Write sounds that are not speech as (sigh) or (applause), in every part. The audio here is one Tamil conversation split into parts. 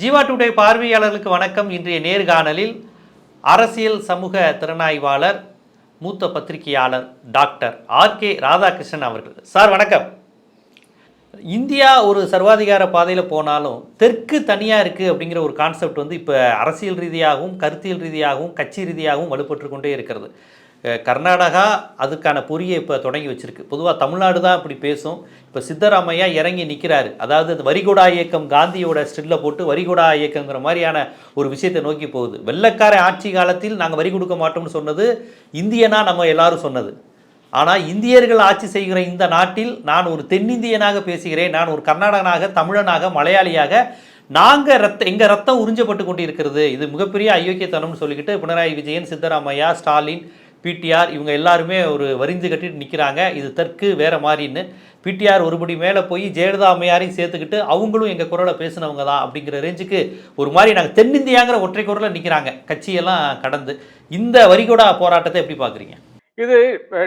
ஜீவா டுடே பார்வையாளர்களுக்கு வணக்கம். இன்றைய நேர்காணலில் அரசியல் சமூக திறனாய்வாளர் மூத்த பத்திரிகையாளர் டாக்டர் ஆர் கே ராதாகிருஷ்ணன் அவர்கள். சார் வணக்கம். இந்தியா ஒரு சர்வாதிகார பாதையில் போனாலும் தெற்கு தனியாக இருக்குது அப்படிங்கிற ஒரு கான்செப்ட் வந்து இப்போ அரசியல் ரீதியாகவும் கருத்தியல் ரீதியாகவும் கட்சி ரீதியாகவும் வலுப்பட்டு கொண்டே இருக்கிறது. கர்நாடகா அதுக்கான பொறியை இப்போ தொடங்கி வச்சிருக்கு. பொதுவாக தமிழ்நாடு தான் இப்படி பேசும். இப்போ சித்தராமையா இறங்கி நிற்கிறாரு அதாவது அந்த வரிகுடா இயக்கம் காந்தியோட ஸ்டில்ல போட்டு வரிகுடா இயக்கங்கிற மாதிரியான ஒரு விஷயத்தை நோக்கி போகுது. வெள்ளக்கார ஆட்சி காலத்தில் நாங்கள் வரி கொடுக்க மாட்டோம்னு சொன்னது இந்தியனா நம்ம எல்லாரும் சொன்னது. ஆனால் இந்தியர்கள் ஆட்சி செய்கிற இந்த நாட்டில் நான் ஒரு தென்னிந்தியனாக பேசுகிறேன். நான் ஒரு கர்நாடகனாக தமிழனாக மலையாளியாக நாங்கள் ரத்த எங்கள் ரத்தம் உறிஞ்சப்பட்டு கொண்டு இருக்கிறது இது மிகப்பெரிய அயோக்கியத்தனம்னு சொல்லிக்கிட்டு பினராயி விஜயன் சித்தராமையா ஸ்டாலின் பிடிஆர் இவங்க எல்லாருமே ஒரு வரிந்து கட்டிட்டு நிற்கிறாங்க இது தற்கு வேறு மாதிரின்னு பிடிஆர் ஒருபடி மேலே போய் ஜெயலலிதா அம்மையாரையும் சேர்த்துக்கிட்டு அவங்களும் எங்கள் குரலை பேசினவங்க தான் அப்படிங்கிற ரேஞ்சுக்கு ஒரு மாதிரி நாங்கள் தென்னிந்தியாங்கிற ஒற்றை குரலில் நிற்கிறாங்க கட்சியெல்லாம் கடந்து. இந்த வரிகோடா போராட்டத்தை எப்படி பார்க்குறீங்க? இது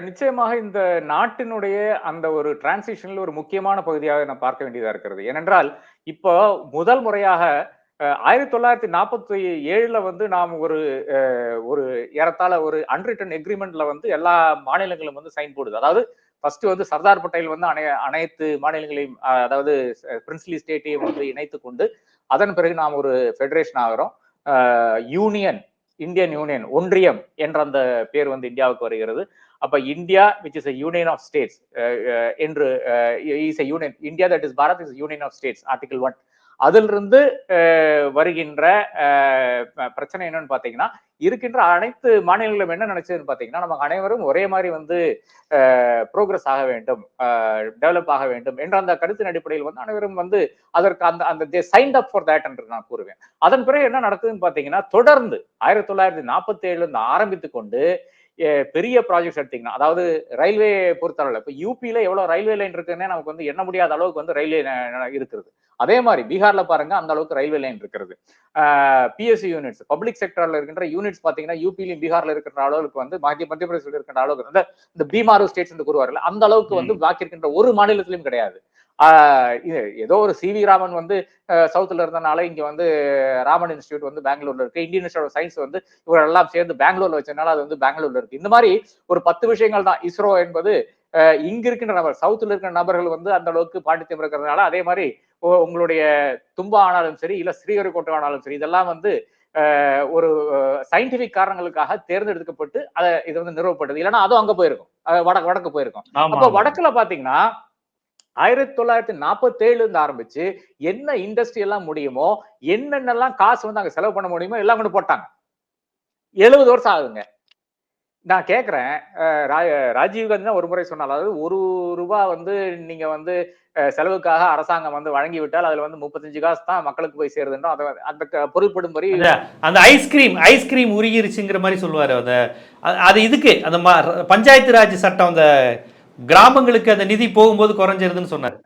நிச்சயமாக இந்த நாட்டினுடைய அந்த ஒரு டிரான்சிஷனில் ஒரு முக்கியமான பகுதியாக நான் பார்க்க வேண்டியதாக இருக்கிறது. ஏனென்றால் இப்போ முதல் முறையாக ஆயிரத்தி தொள்ளாயிரத்தி நாற்பத்தி ஏழுல வந்து நாம் ஒரு ஒரு ஏறத்தாழ ஒரு அன்ரிட்டன் எக்ரிமெண்ட்ல வந்து எல்லா மாநிலங்களும் வந்து சைன் போடுது. அதாவது ஃபர்ஸ்ட் வந்து சர்தார் பட்டேல் வந்து அனை அனைத்து மாநிலங்களையும் அதாவது பிரின்ஸ்லி ஸ்டேட்டையும் வந்து இணைத்து கொண்டு அதன் பிறகு நாம் ஒரு ஃபெடரேஷன் ஆகிறோம். யூனியன் இந்தியன் யூனியன் ஒன்றியம் என்ற அந்த பேர் வந்து இந்தியாவுக்கு வருகிறது. அப்ப India which is union of states என்று is union India that is Bharat is union of states article one அதிலிருந்து அஹ், வருகின்ற அஹ், பிரச்சனை என்னன்னு பாத்தீங்கன்னா இருக்கின்ற அனைத்து மாநிலங்களும் என்ன நினைச்சதுன்னு பாத்தீங்கன்னா நமக்கு அனைவரும் ஒரே மாதிரி வந்து ப்ரோக்ரஸ் ஆக வேண்டும் டெவலப் ஆக வேண்டும் என்ற அந்த கருத்தின் அடிப்படையில் வந்து அனைவரும் வந்து அதற்கு அந்த அந்த they signed up for that என்று நான் கூறுவேன். அதன் பிறகு என்ன நடக்குதுன்னு பாத்தீங்கன்னா தொடர்ந்து ஆயிரத்தி தொள்ளாயிரத்தி நாற்பத்தி ஏழுல இருந்து ஆரம்பித்து கொண்டு பெரிய ப்ராஜெக்ட்ஸ் எடுத்தீங்கன்னா அதாவது ரயில்வே பொறுத்தளவில் இப்போ யூபியில எவ்வளவு ரயில்வே லைன் இருக்குன்னே நமக்கு வந்து எண்ண முடியாத அளவுக்கு வந்து ரயில்வே இருக்கிறது அதே மாதிரி பீகார்ல பாருங்க அந்த அளவுக்கு ரயில்வே லைன் இருக்கிறது. பிஎஸ்சி யூனிட்ஸ் பப்ளிக் செக்டர்ல இருக்கின்ற யூனிட்ஸ் பாத்தீங்கன்னா யூபிலையும் பீகார்ல இருக்கிற அளவுக்கு வந்து மத்திய மத்திய பிரதேசத்தில் இருக்கின்ற அளவுக்கு அந்த இந்த பீமாரு ஸ்டேட்ஸ் என்று கூறுவார்கள் அந்த அளவுக்கு வந்து பாக்கி இருக்கின்ற ஒரு மாநிலத்திலும் கிடையாது. ஏதோ ஒரு சி வி ராமன் வந்து சவுத்துல இருந்தனால இங்க வந்து ராமன் இன்ஸ்டியூட் வந்து பெங்களூர்ல இருக்கு. இந்தியன் இன்ஸ்டியூட் ஆஃப் சயின்ஸ் வந்து இவங்க எல்லாம் சேர்ந்து பெங்களூர்ல வச்சதுனால அது வந்து பெங்களூர்ல இருக்கு. இந்த மாதிரி ஒரு பத்து விஷயங்கள் தான். இஸ்ரோ என்பது இங்க இருக்கின்ற நபர் சவுத்துல இருக்கிற நபர்கள் வந்து அந்த அளவுக்கு பாண்டித்யம் இருக்கிறதுனால அதே மாதிரி உங்களுடைய தும்பா ஆனாலும் சரி இல்ல ஸ்ரீஹரிகோட்டை ஆனாலும் சரி இதெல்லாம் வந்து ஒரு சயின்டிபிக் காரணங்களுக்காக தேர்ந்தெடுக்கப்பட்டு அதை இது வந்து நிறுவப்பட்டது. இல்லைன்னா அதுவும் அங்க போயிருக்கும். வட வடக்கு போயிருக்கும். அப்ப வடக்குல பாத்தீங்கன்னா ஆயிரத்தி தொள்ளாயிரத்தி நாற்பத்தி ஏழுல இருந்து ஆரம்பிச்சு என்ன இண்டஸ்ட்ரி எல்லாம் முடியுமோ என்னென்னலாம் காசு வந்து அங்க செலவு பண்ண முடியுமோ எல்லாம் கொண்டு போட்டாங்க. எழுபது வருஷம் ஆகுதுங்க. நான் கேக்குறேன். அஹ் ரா- ராஜீவ் காந்தி தான் ஒரு முறை சொன்னார். அதாவது ஒரு ரூபா வந்து நீங்க வந்து செலவுக்காக அரசாங்கம் வந்து வழங்கி விட்டால் அதுல வந்து முப்பத்தஞ்சு காசு தான் மக்களுக்கு போய் சேருதுன்றோம். அதை அந்த க- பொருள்படும்படி அந்த ஐஸ்கிரீம் ஐஸ்கிரீம் உருகிருச்சுங்கிற மாதிரி சொல்லுவார் அந்த அ- அது இதுக்கு அந்த ம- பஞ்சாயத்து ராஜ் சட்டம் அந்த கிராமங்களுக்கு அந்த நிதி போகும்போது குறைஞ்சிருதுன்னு சொன்னார்.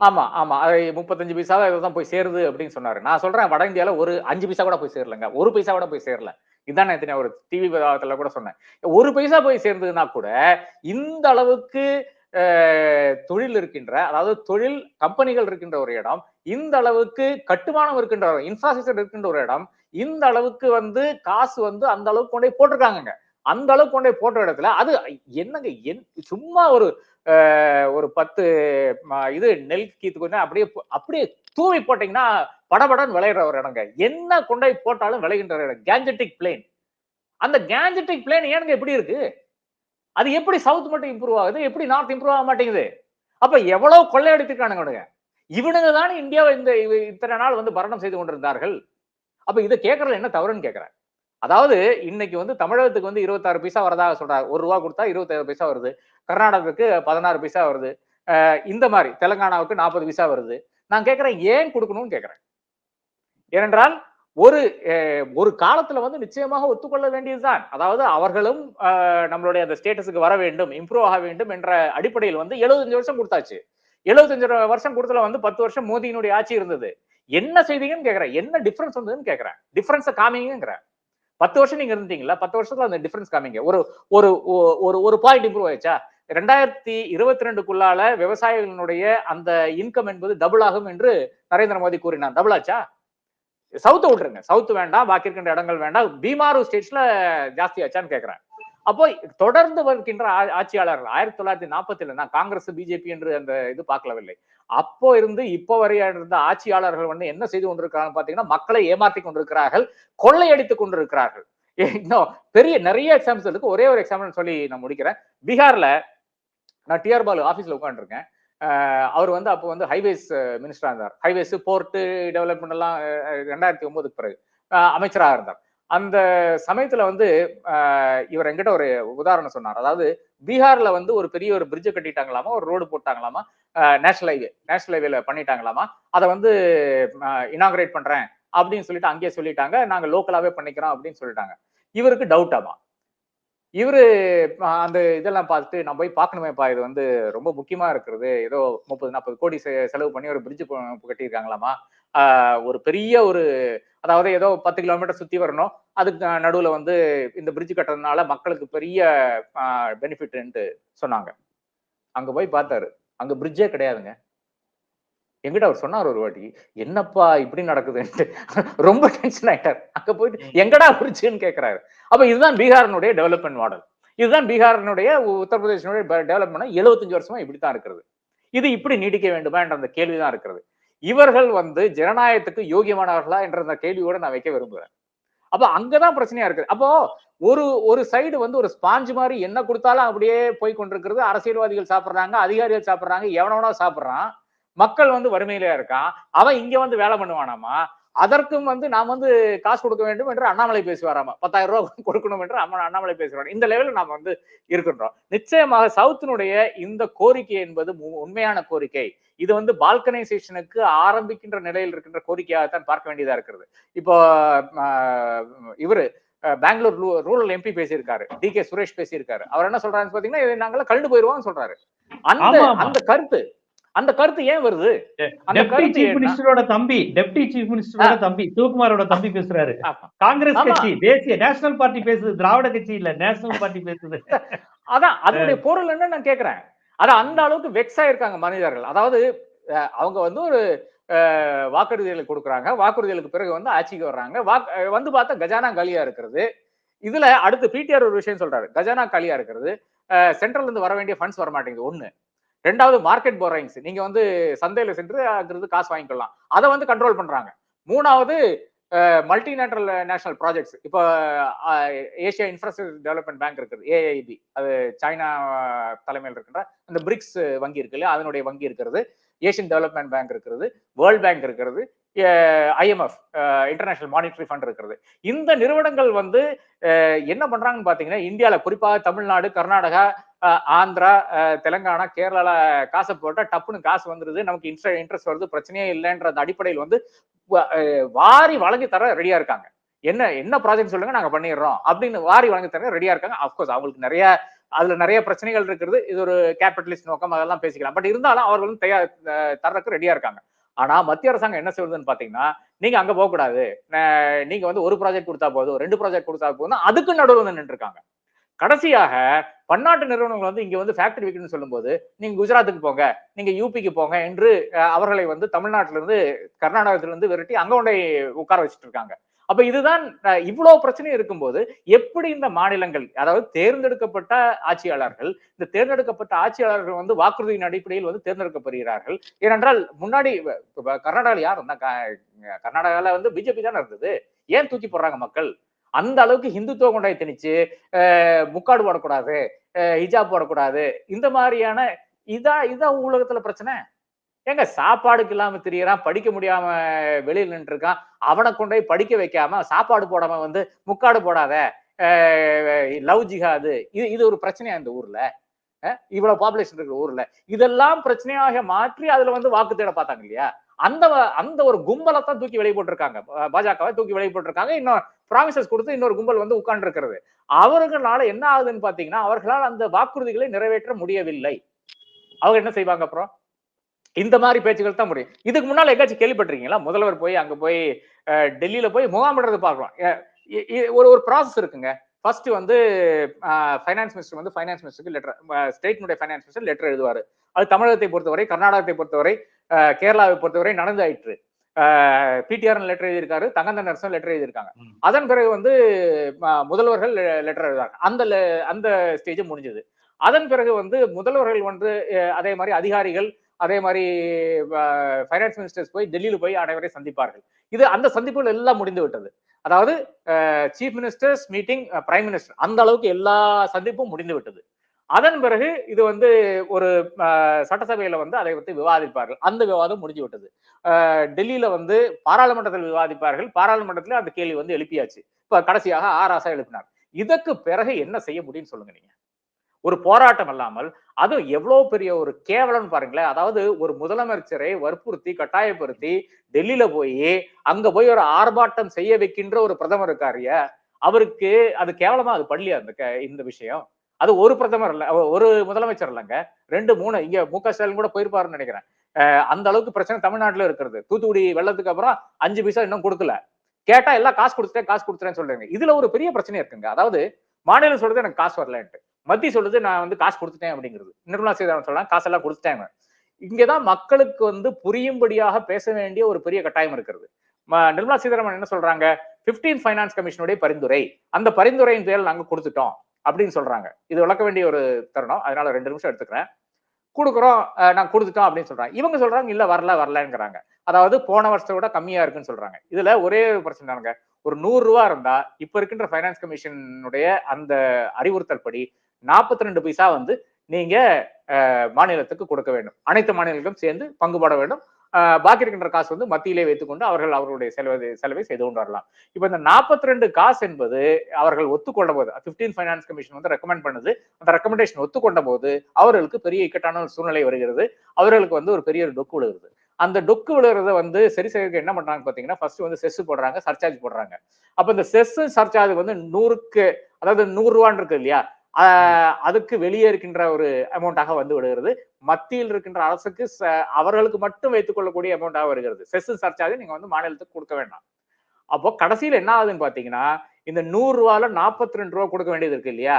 ஆமா ஆமா. அது முப்பத்தஞ்சு பைசாவா தான் போய் சேருது அப்படின்னு சொன்னாரு. நான் சொல்றேன் வட இந்தியால ஒரு அஞ்சு பைசா கூட போய் சேரலங்க. ஒரு பைசா கூட போய் சேரல. இதான் நான் ஒரு டிவி விவாதத்துல கூட சொன்னேன். ஒரு பைசா போய் சேர்ந்ததுன்னா கூட இந்த அளவுக்கு தொழில் இருக்கின்ற அதாவது தொழில் கம்பெனிகள் இருக்கின்ற ஒரு இடம் இந்த அளவுக்கு கட்டுமானம் இருக்கின்ற ஒரு இன்ஃப்ராஸ்ட்ரக்சர் இருக்கின்ற ஒரு இடம் இந்த அளவுக்கு வந்து காசு வந்து அந்த அளவுக்கு கொண்டு போய் போட்டிருக்காங்கங்க. அந்த அளவுக்கு கொண்டே போட்ட இடத்துல அது என்னங்க என் சும்மா ஒரு ஒரு பத்து இது நெல் கீத்து கொஞ்சம் அப்படியே அப்படியே தூவி போட்டீங்கன்னா படபடன் விளையிற ஒரு இடங்க. என்ன கொண்டு போட்டாலும் விளைகின்ற இடம் கேஞ்சட்டிக் பிளேன் அந்த கேஞ்சட்டிக் பிளேன் ஏனுங்க எப்படி இருக்கு? அது எப்படி சவுத் மட்டும் இம்ப்ரூவ் ஆகுது எப்படி நார்த் இம்ப்ரூவ் ஆக மாட்டேங்குது? அப்ப எவ்வளவு கொள்ளையடித்திருக்கானுங்க இவனுங்க இவனுங்க தானே இந்தியாவை இந்த இவ- இத்தனை நாள் வந்து பரணம் செய்து கொண்டிருந்தார்கள். அப்ப இதை கேட்கறதுல என்ன தவறுன்னு கேட்கிறேன். அதாவது இன்னைக்கு வந்து தமிழகத்துக்கு வந்து இருபத்தாறு பைசா வரதாக சொல்றாரு ஒரு ரூபா கொடுத்தா இருபத்தாறு பைசா வருது. கர்நாடகாவுக்கு பதினாறு பைசா வருது. இந்த மாதிரி தெலுங்கானாவுக்கு நாற்பது பைசா வருது. நான் கேட்கிறேன் ஏன் கொடுக்கணும்னு கேட்கிறேன். ஏனென்றால் ஒரு ஒரு காலத்துல வந்து நிச்சயமாக ஒத்துக்கொள்ள வேண்டியதுதான். அதாவது அவர்களும் நம்மளுடைய அந்த ஸ்டேட்டஸுக்கு வர வேண்டும் இம்ப்ரூவ் ஆக வேண்டும் என்ற அடிப்படையில் வந்து 75 வருஷம் கொடுத்தாச்சு. 75 வருஷம் கொடுத்துல வந்து பத்து வருஷம் மோதியினுடைய ஆட்சி இருந்தது. என்ன செய்தீங்கன்னு கேக்குறேன் என்ன டிஃபரன்ஸ் வந்ததுன்னு கேட்கறேன். டிஃபரன்ஸை காமிங்கிறேன் பத்து வருஷம் நீங்க இருந்தீங்களா பத்து வருஷத்துல அந்த டிஃபரன்ஸ் காமிங்க. ஒரு ஒரு ஒரு ஒரு பாயிண்ட் இம்ப்ரூவ் ஆயிடுச்சா? ரெண்டாயிரத்தி இருபத்தி ரெண்டுக்குள்ளால விவசாயிகளுடைய அந்த இன்கம் என்பது டபுள் ஆகும் என்று நரேந்திர மோடி கூறினார். டபுள் ஆச்சா? சவுத் விட்டுருங்க. சவுத் வேண்டாம் பாக்கி இருக்கின்ற இடங்கள் வேண்டாம். பீமாரு ஸ்டேட்ஸ்ல ஜாஸ்தி ஆச்சான்னு கேக்குறேன். அப்போ தொடர்ந்து வருகின்ற ஆ- ஆட்சியாளர்கள் ஆயிரத்தி தொள்ளாயிரத்தி நாற்பத்தில நான் காங்கிரஸ் பிஜேபி என்று அந்த இது பார்க்கலவில்லை அப்போ இருந்து இப்போ வரைய இருந்த ஆட்சியாளர்கள் வந்து என்ன செய்து கொண்டிருக்கிறாங்க பாத்தீங்கன்னா மக்களை ஏமாற்றி கொண்டிருக்கிறார்கள் கொள்ளையடித்துக் கொண்டிருக்கிறார்கள். இன்னும் பெரிய நிறைய எக்ஸாம்பிள்ஸ் இருக்கு. ஒரே ஒரு எக்ஸாம்பிள் சொல்லி நான் முடிக்கிறேன். பீகார்ல நான் டிஆர் பாலு ஆஃபீஸில் உட்காந்துருக்கேன் அவர் வந்து அப்போ வந்து ஹைவேஸ் மினிஸ்டராக இருந்தார். ஹைவேஸ் போர்ட்டு டெவலப்மெண்ட் எல்லாம் ரெண்டாயிரத்தி ஒன்பதுக்கு பிறகு அமைச்சராக இருந்தார். அந்த சமயத்துல வந்து இவர் என்கிட்ட ஒரு உதாரணம் சொன்னார். அதாவது பீகார்ல வந்து ஒரு பெரிய ஒரு பிரிட்ஜை கட்டிட்டாங்களாமா? ஒரு ரோடு போட்டாங்களாமா? நேஷனல் ஹைவே நேஷனல் ஹைவேல பண்ணிட்டாங்களாமா? அதை வந்து இனாகிரேட் பண்றேன் அப்படின்னு சொல்லிட்டு அங்கேயே சொல்லிட்டாங்க. நாங்க லோக்கலாவே பண்ணிக்கிறோம் அப்படின்னு சொல்லிட்டாங்க. இவருக்கு டவுட் ஆமா. இவரு அந்த இதெல்லாம் பார்த்துட்டு நான் போய் பார்க்கணுமேப்பா இது வந்து ரொம்ப முக்கியமா இருக்கிறது. ஏதோ முப்பது நாற்பது கோடி செ- செலவு பண்ணி ஒரு பிரிட்ஜ் கட்டியிருக்காங்களாமா? ஒரு பெரிய ஒரு அதாவது ஏதோ பத்து கிலோமீட்டர் சுத்தி வரணும். அதுக்கு நடுவுல வந்து இந்த பிரிட்ஜ் கட்டுறதுனால மக்களுக்கு பெரிய பெனிஃபிட்ன்ட்டு சொன்னாங்க. அங்க போய் பார்த்தாரு. அங்க பிரிட்ஜே கிடையாதுங்க. எங்கிட்ட அவர் சொன்னார் ஒரு வாட்டி என்னப்பா இப்படி நடக்குதுன்ட்டு? (laughs) ரொம்ப டென்ஷன் ஆயிட்டார். அங்க போயிட்டு எங்கடா பிரிட்ஜுன்னு கேக்குறாரு. அப்ப இதுதான் பீகாரினுடைய டெவலப்மெண்ட் மாடல் இதுதான் பீகாரினுடைய உத்தரப்பிரதேசனுடைய டெவலப்மெண்ட் எழுபத்தஞ்சு வருஷமா இப்படித்தான் இருக்கிறது. இது இப்படி நீடிக்க வேண்டுமா என்ற அந்த கேள்விதான் இருக்கிறது. இவர்கள் வந்து ஜனநாயகத்துக்கு யோகியமானவர்களா என்ற அந்த கேள்வியோட நான் வைக்க விரும்புகிறேன் அப்ப அங்கதான் பிரச்சனையா இருக்குது. அப்போ ஒரு ஒரு சைடு வந்து ஒரு ஸ்பாஞ்சு மாதிரி என்ன கொடுத்தாலும் அப்படியே போய் கொண்டிருக்கிறது. அரசியல்வாதிகள் சாப்பிட்றாங்க அதிகாரிகள் சாப்பிட்றாங்க எவனவனோ சாப்பிட்றான். மக்கள் வந்து வறுமையில இருக்கான். அவன் இங்க வந்து வேலை பண்ணுவானாமா? அதற்கும் வந்து நாம் வந்து காசு கொடுக்க வேண்டும் என்று அண்ணாமலை பேசுவாராமா? பத்தாயிரம் ரூபாய் (laughs) கொடுக்கணும் என்று அம்மா அண்ணாமலை பேசுவார் இந்த லெவலில் நாம் வந்து இருக்கின்றோம். நிச்சயமாக சவுத்தினுடைய இந்த கோரிக்கை என்பது உண்மையான கோரிக்கை. இது வந்து பால்கனைசேஷனுக்கு ஆரம்பிக்கின்ற நிலையில் இருக்கின்ற கோரிக்கையாகத்தான் பார்க்க வேண்டியதா இருக்கிறது. இப்போ இவரு பெங்களூர் ரூரல் எம்பி பேசியிருக்காரு. டி கே சுரேஷ் பேசியிருக்காரு. அவர் என்ன சொல்றாருன்னு பாத்தீங்கன்னா நாங்களாம் கழுண்டு போயிருவோம்னு சொல்றாரு. அந்த. அந்த கருத்து அந்த கருத்து ஏன் வருது? அந்த கருத்து? மினிஸ்டரோட தம்பி டெப்டி சீஃப் மினிஸ்டரோட தம்பி சிவகுமாரோட தம்பி பேசுறாரு. காங்கிரஸ். கட்சி தேசிய நேஷனல் பார்ட்டி பேசுது திராவிட கட்சி இல்ல நேஷனல் பார்ட்டி பேசுது. (laughs) அதான் அதனுடைய பொருள் என்ன நான் கேக்குறேன். அதான் அந்த அளவுக்கு வெக்ஸ் ஆயிருக்காங்க மனிதர்கள். அதாவது அவங்க வந்து ஒரு வாக்குறுதிகளை கொடுக்குறாங்க. வாக்குறுதிகளுக்கு பிறகு வந்து ஆட்சிக்கு வர்றாங்க. வாக்கு- வந்து பார்த்தா கஜானா காலியா இருக்கிறது. இதுல அடுத்து பிடிஆர் ஒரு விஷயம் சொல்றாரு. கஜானா காலியா இருக்கிறது. சென்ட்ரல் இருந்து வர வேண்டிய ஃபண்ட்ஸ் வர மாட்டேங்குது ஒண்ணு. ரெண்டாவது மார்க்கெட் போரைங்ஸ் நீங்க வந்து சந்தையில சென்று அங்கிருந்து காசு வாங்கிக்கலாம். அதை வந்து கண்ட்ரோல் பண்றாங்க. மூணாவது மல்டிநேட்ரல் நேஷனல் ப்ராஜெக்ட்ஸ் இப்போ ஏஷியா இன்ஃப்ராஸ்ட்ரக்சர் டெவலப்மெண்ட் பேங்க் இருக்குது ஏஐபி அது சைனா தலைமையில் இருக்கின்ற அந்த பிரிக்ஸ் வங்கி இருக்கு இல்லையா? அதனுடைய வங்கி இருக்கிறது. ஏஷியன் டெவலப்மெண்ட் பேங்க் இருக்கிறது. வேர்ல்ட் பேங்க் இருக்கிறது. ஐஎம்எஃப் இன்டர்நேஷனல் மானிட்டரி ஃபண்ட் இருக்கிறது. இந்த நிறுவனங்கள் வந்து என்ன பண்றாங்கன்னு பாத்தீங்கன்னா இந்தியால குறிப்பாக தமிழ்நாடு கர்நாடகா அஹ், ஆந்திரா அஹ், தெலுங்கானா கேரளால காசை போட்டா டப்புன்னு காசு வந்துருது. நமக்கு இன்ட்ரெஸ்ட் இன்ட்ரெஸ்ட் வருது. பிரச்சனையே இல்லைன்ற அந்த அடிப்படையில் வந்து வாரி வழங்கி தர ரெடியா இருக்காங்க. என்ன என்ன ப்ராஜெக்ட் சொல்லுங்க நாங்க பண்ணிடுறோம் அப்படின்னு வாரி வழங்கி தர ரெடியா இருக்காங்க. அப்கோர்ஸ் அவங்களுக்கு நிறைய அதுல நிறைய பிரச்சனைகள் இருக்கிறது இது ஒரு கேபிட்டலிஸ்ட் நோக்கம் அதெல்லாம் பேசிக்கலாம். பட் இருந்தாலும் அவர்களும் தயார் தர்றதுக்கு ரெடியா இருக்காங்க. ஆனா மத்திய அரசாங்கம் என்ன சொல்லுதுன்னு பாத்தீங்கன்னா நீங்க அங்க போக கூடாது நீங்க வந்து ஒரு ப்ராஜெக்ட் கொடுத்தா போதும் ரெண்டு ப்ராஜெக்ட் கொடுத்தா போதும் அதுக்கு நடுவில் வந்து நின்று இருக்காங்க கடைசியாக பன்னாட்டு நிறுவனங்கள் வந்து இங்க வந்து ஃபேக்டரி வைக்கணும்னு சொல்லும்போது நீங்க குஜராத்துக்கு போங்க நீங்க யூபிக்கு போங்க என்று அவர்களை வந்து தமிழ்நாட்டிலிருந்து கர்நாடகத்திலிருந்து விரட்டி அங்க கொண்டே உட்கார வச்சுட்டு இருக்காங்க. அப்ப இதுதான் இவ்வளவு பிரச்சனை இருக்கும்போது எப்படி இந்த மாநிலங்கள் அதாவது தேர்ந்தெடுக்கப்பட்ட ஆட்சியாளர்கள் இந்த தேர்ந்தெடுக்கப்பட்ட ஆட்சியாளர்கள் வந்து வாக்குறுதியின் அடிப்படையில் வந்து தேர்ந்தெடுக்கப்படுகிறார்கள்? ஏனென்றால் முன்னாடி கர்நாடகாவில் யார் இருந்தா க- கர்நாடகால வந்து பிஜேபி தானே இருந்தது. ஏன் தூக்கி போடுறாங்க மக்கள்? அந்த அளவுக்கு ஹிந்துத்துவ கொண்டாய் திணிச்சு அஹ், முக்காடு போடக்கூடாது ஹிஜாப் போடக்கூடாது இந்த மாதிரியான இதா இதா உலகத்துல பிரச்சனை? ஏங்க சாப்பாடுக்கு இல்லாம தெரியறான் படிக்க முடியாம வெளியில் நின்று இருக்கான் அவனை கொண்டு போய் படிக்க வைக்காம சாப்பாடு போடாம வந்து முக்காடு போடாத லவ் ஜிஹாது இது இது ஒரு பிரச்சனையா இந்த ஊர்ல? இவ்வளவு பாப்புலேஷன் இருக்கிற ஊர்ல. இதெல்லாம் பிரச்சனையாக மாற்றி அதுல வந்து வாக்கு தேட பார்த்தாங்க இல்லையா? அந்த வ- அந்த ஒரு கும்பலை தான் தூக்கி வெளியே போட்டிருக்காங்க. பாஜகவை தூக்கி வெளியே போட்டிருக்காங்க. இன்னும் ப்ராமிசஸ் கொடுத்து இன்னொரு கும்பல் வந்து உட்கார்ந்து இருக்கிறது அவர்களால என்ன ஆகுதுன்னு பாத்தீங்கன்னா அவர்களால் அந்த வாக்குறுதிகளை நிறைவேற்ற முடியவில்லை. அவங்க என்ன செய்வாங்க அப்புறம்? இந்த மாதிரி பேச்சுக்கள் தான் முடியும். இதுக்கு முன்னால எங்காச்சும் கேள்விப்பட்டிருக்கீங்களா? முதல்வர் போய் அங்க போய் டெல்லியில போய் முகாமிடுறது பார்க்கலாம். ஒரு ஒரு ப்ராசஸ் இருக்குங்க. ஃபர்ஸ்ட் வந்து ஃபைனான்ஸ் மினிஸ்டர் வந்து ஃபைனான்ஸ் மினிஸ்டருக்கு லெட்டர் ஸ்டேட்னுடைய ஃபைனான்ஸ் மினிஸ்டர் லெட்டர் எழுதுவாரு. அது தமிழகத்தை பொறுத்தவரை கர்நாடகத்தை பொறுத்தவரை கேரளாவை பொறுத்தவரை நடந்தாயிற்று. பிடிஆர் லெட்டர் எழுதியிருக்காரு தங்கந்த நரசன் லெட்டர் எழுதியிருக்காங்க. அதன் பிறகு வந்து முதல்வர்கள் லெட்டர் எழுதாங்க அந்த அந்த ஸ்டேஜ் முடிஞ்சது. அதன் பிறகு வந்து முதல்வர்கள் வந்து அதே மாதிரி அதிகாரிகள் அதே மாதிரி ஃபைனான்ஸ் மினிஸ்டர்ஸ் போய் டெல்லியில் போய் அனைவரை சந்திப்பார்கள். இது அந்த சந்திப்புகள் எல்லாம் முடிந்து விட்டது. அதாவது chief ministers meeting prime minister அந்த அளவுக்கு எல்லா சந்திப்பும் முடிந்து விட்டது. அதன் பிறகு இது வந்து ஒரு சட்டசபையில வந்து அதை பற்றி விவாதிப்பார்கள். அந்த விவாதம் முடிஞ்சு விட்டது. டெல்லியில வந்து பாராளுமன்றத்தில் விவாதிப்பார்கள். பாராளுமன்றத்தில் அந்த கேள்வி வந்து எழுப்பியாச்சு. இப்ப கடைசியாக ஆர் எழுப்பினார். இதற்கு பிறகு என்ன செய்ய முடியும்னு சொல்லுங்க நீங்க. ஒரு போராட்டம் இல்லாமல் அது எவ்வளவு பெரிய ஒரு கேவலம்னு பாருங்களேன். அதாவது ஒரு முதலமைச்சரை வற்புறுத்தி கட்டாயப்படுத்தி டெல்லியில போய் அங்க போய் ஒரு ஆர்ப்பாட்டம் செய்ய வைக்கின்ற ஒரு பிரதமர் இருக்காருய அவருக்கு அது கேவலமா அது பள்ளியா அந்த க- இந்த விஷயம்? அது ஒரு பிரதமர் இல்ல ஒரு முதலமைச்சர் இல்லைங்க. ரெண்டு மூணு இங்க மு க ஸ்டாலின் கூட போயிருப்பாருன்னு நினைக்கிறேன். அந்த அளவுக்கு பிரச்சனை தமிழ்நாட்டுல இருக்கிறது. தூத்துக்குடி வெள்ளத்துக்கு அப்புறம் அஞ்சு பைசா இன்னும் கொடுக்கல. கேட்டா எல்லாம் காசு கொடுத்துட்டேன் காசு கொடுத்துட்டேன்னு சொல்றீங்க. இதுல ஒரு பெரிய பிரச்சனை இருக்குங்க. அதாவது மாநிலம் சொல்றது எனக்கு காசு வரலன்ட்டு. மத்திய சொல்றது நான் வந்து காசு கொடுத்துட்டேன் அப்படிங்கிறது. நிர்மலா சீதாராமன் சொல்லலாம் காசெல்லாம் கொடுத்துட்டாங்க. இங்கதான் மக்களுக்கு வந்து புரியும்படியாக பேச வேண்டிய ஒரு பெரிய கட்டாயம் இருக்கிறது. ம- நிர்மலா சீதாராமன் என்ன சொல்றாங்க? 15 ஃபைனான்ஸ் கமிஷனுடைய பரிந்துரை. அந்த பரிந்துரையின் பேரில் நாங்க கொடுத்துட்டோம் அப்படின்னு சொல்றாங்க. இது விளக்க வேண்டிய ஒரு தருணம். அதனால ரெண்டு நிமிஷம் எடுத்துக்கிறேன். கொடுக்குறோம் நான் கொடுத்துட்டோம் அப்படின்னு சொல்றாங்க. இவங்க சொல்றாங்க இல்ல வரல வரலங்கிறாங்க அதாவது போன வருஷத்தை விட கம்மியா இருக்குன்னு சொல்றாங்க. இதுல ஒரே பிரச்சனை தானுங்க ஒரு நூறு ரூபா இருந்தா இப்ப இருக்கின்ற ஃபைனான்ஸ் கமிஷனுடைய அந்த அறிவுறுத்தல் படி 42 ரெண்டு பைசா வந்து நீங்க மாநிலத்துக்கு கொடுக்க வேண்டும். அனைத்து மாநிலங்களும் சேர்ந்து பங்குபட வேண்டும். பாக்கி இருக்கின்ற காசு வந்து மத்தியிலே வைத்துக்கொண்டு அவர்கள் அவர்களுடைய செலவு செலவை செய்து கொண்டு வரலாம். இப்போ இந்த 42 ரெண்டு காசு என்பது அவர்கள் ஒத்துக்கொண்ட போது 15 ஃபைனான்ஸ் கமிஷன் வந்து ரெக்கமெண்ட் பண்ணுது. அந்த ரெக்கமெண்டேஷன் ஒத்துக்கொண்ட போது அவர்களுக்கு பெரிய இக்கட்டான ஒரு சூழ்நிலை வருகிறது. அவர்களுக்கு வந்து ஒரு பெரிய ஒரு டொக்கு விழுகிறது. அந்த டொக்கு விழுகிறத வந்து சரி செய்யறதுக்கு என்ன பண்றாங்க பாத்தீங்கன்னா ஃபர்ஸ்ட் வந்து செஸ் போடுறாங்க சர்சார்ஜ் போடுறாங்க. அப்ப இந்த செஸ் சர்சார்ஜ் வந்து நூறுக்கு அதாவது நூறு ரூபான்னு இருக்கு இல்லையா? அதுக்கு வெளியே இருக்கின்ற ஒரு அமௌண்ட்டாக வந்து விடுகிறது. மத்தியில் இருக்கின்ற அரசுக்கு அவர்களுக்கு மட்டும் வைத்துக் கொள்ளக்கூடிய அமௌண்ட்டாக வருகிறது. செஸ் சர்சார்ஜ் நீங்க வந்து மாநிலத்துக்கு கொடுக்க வேண்டாம். அப்போ கடைசியில் என்ன ஆகுதுன்னு பாத்தீங்கன்னா இந்த நூறு ரூபால நாற்பத்தி ரெண்டு ரூபா கொடுக்க வேண்டியது இருக்கு இல்லையா?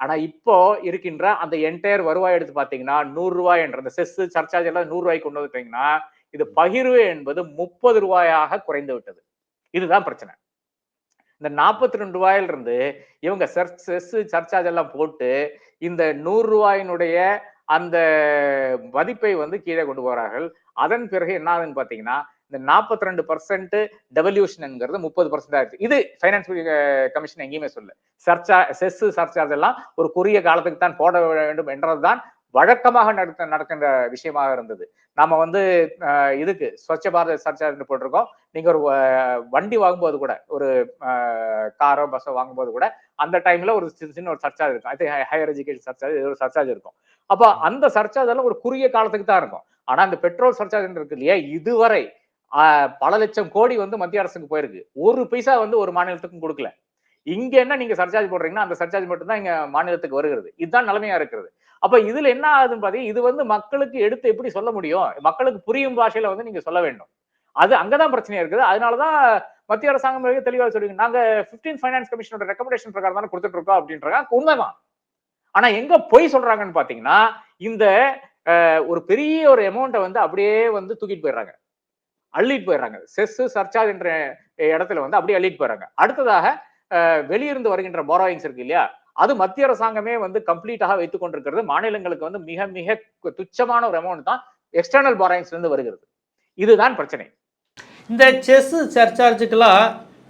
ஆனா இப்போ இருக்கின்ற அந்த என்டையர் வருவாய் எடுத்து பாத்தீங்கன்னா நூறு ரூபாய் என்ற அந்த செஸ் சர்சார்ஜ் எல்லாம் நூறு ரூபாய்க்கு கொண்டு வந்துட்டீங்கன்னா இது பகிர்வு என்பது முப்பது ரூபாயாக குறைந்து விட்டது. இதுதான் பிரச்சனை. இந்த நாற்பத்தி ரெண்டு ரூபாயிலிருந்து இவங்க இவங்க செஸ் சர்ச்சார்ஜ் எல்லாம் போட்டு இந்த நூறு ரூபாயினுடைய அந்த மதிப்பை வந்து கீழே கொண்டு போறார்கள். அதன் பிறகு என்ன ஆகுதுன்னு பார்த்தீங்கன்னா இந்த நாற்பத்தி ரெண்டு பர்சன்ட் டெவல்யூஷன்ங்கிறது முப்பது பர்சன்ட் ஆயிடுச்சு. இது ஃபைனான்ஸ் கமிஷன் எங்கேயுமே சொல்லு சர்ச்சா செஸ் சர்ச்சார்ஜ் எல்லாம் ஒரு குறுகிய காலத்துக்கு தான் போட வேண்டும் என்றதுதான் வழக்கமாக நடத்த நடக்கின்ற விஷயமாக இருந்தது. நாம வந்து இதுக்கு ஸ்வச்ச பாரத் சர்ச்சார்ஜ் போட்டிருக்கோம். நீங்க ஒரு வண்டி வாங்கும்போது கூட ஒரு காரோ பஸ்ஸோ வாங்கும்போது கூட அந்த டைம்ல ஒரு சின்ன சின்ன ஒரு சர்ச்சார்ஜ் இருக்கும். அது ஹையர் எஜுகேஷன் சர்ச்சார்ஜ் ஒரு சர்ச்சார்ஜ் இருக்கும். அப்போ அந்த சர்ச்சார்ஜ் எல்லாம் ஒரு குறுகிய காலத்துக்கு தான் இருக்கும். ஆனா அந்த பெட்ரோல் சர்ச்சார்ஜ் இருக்கு இல்லையா இதுவரை பல லட்சம் கோடி வந்து மத்திய அரசுக்கு போயிருக்கு. ஒரு பைசா வந்து ஒரு மாநிலத்துக்கும் கொடுக்கல. இங்க என்ன நீங்க சர்ச்சார்ஜ் போடுறீங்கன்னா அந்த சர்ச்சார்ஜ் மட்டும் தான் இங்க மாநிலத்துக்கு வருகிறது. இதுதான் நிலைமையா இருக்கிறது. அப்ப இதுல என்ன ஆகுதுன்னு பாத்தீங்கன்னா இது வந்து மக்களுக்கு எடுத்து எப்படி சொல்ல முடியும்? மக்களுக்கு புரியும் பாஷையில வந்து நீங்க சொல்ல வேண்டும். அது அங்கதான் பிரச்சனையா இருக்குது. அதனாலதான் மத்திய அரசாங்கம் தெளிவாக சொல்லுங்க நாங்க 15 ஃபைனான்ஸ் கமிஷனோட ரெக்கமெண்டேஷன் பிரகாரம் தானே கொடுத்துட்டு இருக்கோம் அப்படின்றாங்க. உண்மைதான். ஆனா எங்க பொய் சொல்றாங்கன்னு பாத்தீங்கன்னா இந்த ஒரு பெரிய ஒரு அமௌண்ட்டை வந்து அப்படியே வந்து தூக்கிட்டு போயிடுறாங்க. அள்ளிட்டு போயிடுறாங்க. செஸ் சர்ச்சார்ஜ் என்ற இடத்துல வந்து அப்படியே அள்ளிட்டு போயிடுறாங்க. அடுத்ததாக வெளியிருந்து வருகின்ற போரோயிங்ஸ் இருக்கு இல்லையா? அது மத்திய அரசாங்கமே வந்து கம்ப்ளீட்டாக வைத்துக் கொண்டிருக்கிறது மாநிலங்களுக்கு வந்து மிக மிக துச்சமான ஒரு அமௌண்ட் தான் எக்ஸ்டர்னல் போரோயிங்ஸ்ல இருந்து வருகிறது. இதுதான் பிரச்சனை. இந்த செஸ் சர்ச்சார்ஜுக்கெல்லாம்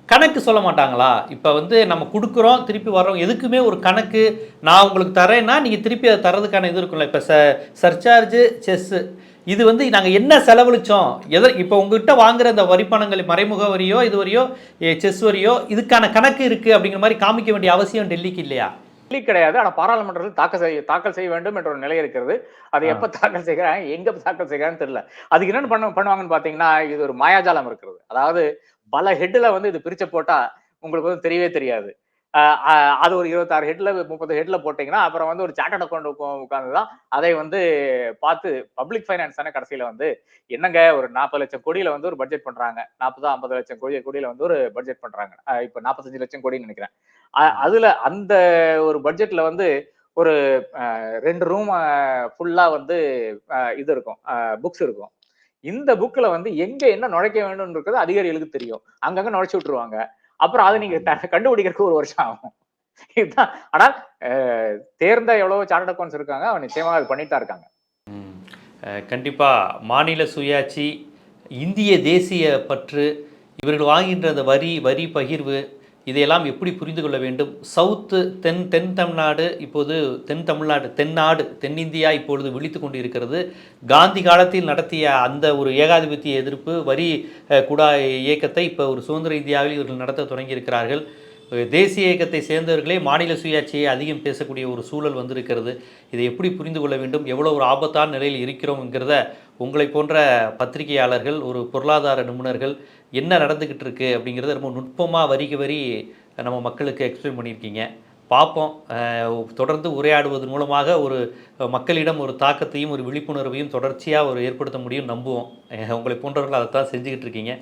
கணக்கு சொல்ல மாட்டாங்களா? இப்போ வந்து நம்ம கொடுக்குறோம் திருப்பி வர்றோம் எதுக்குமே ஒரு கணக்கு நான் உங்களுக்கு தரேன்னா நீங்கள் திருப்பி அதை தரதுக்கான இது இருக்கும்ல. இப்போ ச சர்ச்சார்ஜு செஸ்ஸு இது வந்து நாங்கள் என்ன செலவழிச்சோம்? எதை இப்போ உங்ககிட்ட வாங்குற அந்த வரிப்பணங்கள் மறைமுக வரியோ இது வரியோ செஸ் வரியோ இதுக்கான கணக்கு இருக்குது அப்படிங்கிற மாதிரி காமிக்க வேண்டிய அவசியம் டெல்லிக்கு இல்லையா? டெல்லி கிடையாது. ஆனா பாராளுமன்றத்தில் தாக்கல் செய்ய தாக்கல் செய்ய வேண்டும் என்ற ஒரு நிலை இருக்கிறது. அதை. எப்ப தாக்கல் செய்கிறாங்க எங்க தாக்கல் செய்கிறான்னு தெரியல. அதுக்கு என்னென்ன பண்ண பண்ணுவாங்கன்னு பாத்தீங்கன்னா இது ஒரு மாயாஜாலம் இருக்கிறது. அதாவது பல ஹெட்ல வந்து இது பிரிச்சு போட்டா உங்களுக்கு வந்து தெரியவே தெரியாது. அது ஒரு இருபத்தாறு ஹெட்ல முப்பது ஹெட்ல போட்டீங்கன்னா அப்புறம் வந்து ஒரு சார்ட்டர்ட் அக்கௌண்ட் உட்காந்து தான் அதை வந்து பார்த்து பப்ளிக் ஃபைனான்ஸ் தானே கடைசியில வந்து என்னங்க ஒரு நாற்பது லட்சம் கோடியில வந்து ஒரு பட்ஜெட் பண்றாங்க. நாற்பது ஐம்பது லட்சம் கோடி கோடியில வந்து ஒரு பட்ஜெட் பண்றாங்க. இப்ப நாற்பத்தஞ்சு லட்சம் கோடின்னு நினைக்கிறேன். அதுல அந்த ஒரு பட்ஜெட்ல வந்து ஒரு ரெண்டு ரூம் ஃபுல்லா வந்து இது இருக்கும். புக்ஸ் இருக்கும். இந்த புக்ல வந்து எங்க என்ன நுழைக்க வேண்டும்ன்றது அதிகாரிகளுக்கு தெரியும். அங்கங்க நுழைச்சு விட்டுருவாங்க. அப்புறம் அதை நீங்க கண்டுபிடிக்கிறதுக்கு ஒரு வருஷம் ஆகும். இதுதான். ஆனால் தேர்ந்த எவ்வளவு சார்ட் அக்கௌண்ட்ஸ் இருக்காங்க. அவன் நிச்சயமாக அது பண்ணிட்டு தான் இருக்காங்க. ம். கண்டிப்பா மாநில சுயாட்சி இந்திய தேசிய பற்று இவர்கள் வாங்குகின்ற அந்த வரி வரி பகிர்வு இதையெல்லாம் எப்படி புரிந்து கொள்ள வேண்டும்? சவுத்து தென் தென் தமிழ்நாடு இப்போது தென் தமிழ்நாடு தென்னாடு தென்னிந்தியா இப்பொழுது விழித்து கொண்டு இருக்கிறது காந்தி காலத்தில் நடத்திய அந்த ஒரு ஏகாதிபத்திய எதிர்ப்பு வரி குடா இயக்கத்தை இப்போ ஒரு சுதந்திர இந்தியாவில் இவர்கள் நடத்த தொடங்கியிருக்கிறார்கள். தேசிய இயக்கத்தை சேர்ந்தவர்களே மாநில சுயாட்சியை அதிகம் பேசக்கூடிய ஒரு சூழல் வந்திருக்கிறது. இதை எப்படி புரிந்து கொள்ள வேண்டும்? எவ்வளோ ஒரு ஆபத்தான நிலையில் இருக்கிறோம்ங்கிறத உங்களை போன்ற பத்திரிகையாளர்கள் ஒரு பொருளாதார நிபுணர்கள் என்ன நடந்துக்கிட்டு இருக்குது அப்படிங்கிறத ரொம்ப நுட்பமாக வரிக்கு வரி நம்ம மக்களுக்கு எக்ஸ்பிளைன் பண்ணியிருக்கீங்க. பார்ப்போம். தொடர்ந்து உரையாடுவதன் மூலமாக ஒரு மக்களிடம் ஒரு தாக்கத்தையும் ஒரு விழிப்புணர்வையும் தொடர்ச்சியாக ஒரு ஏற்படுத்த முடியும் நம்புவோம். உங்களை போன்றவர்கள் அதை தான் செஞ்சுக்கிட்டு இருக்கீங்க.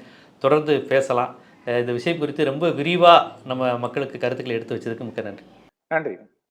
தொடர்ந்து பேசலாம். இந்த விஷயம் குறித்து ரொம்ப விரிவாக நம்ம மக்களுக்கு கருத்துக்களை எடுத்து வச்சதுக்கு மிக்க நன்றி. நன்றி.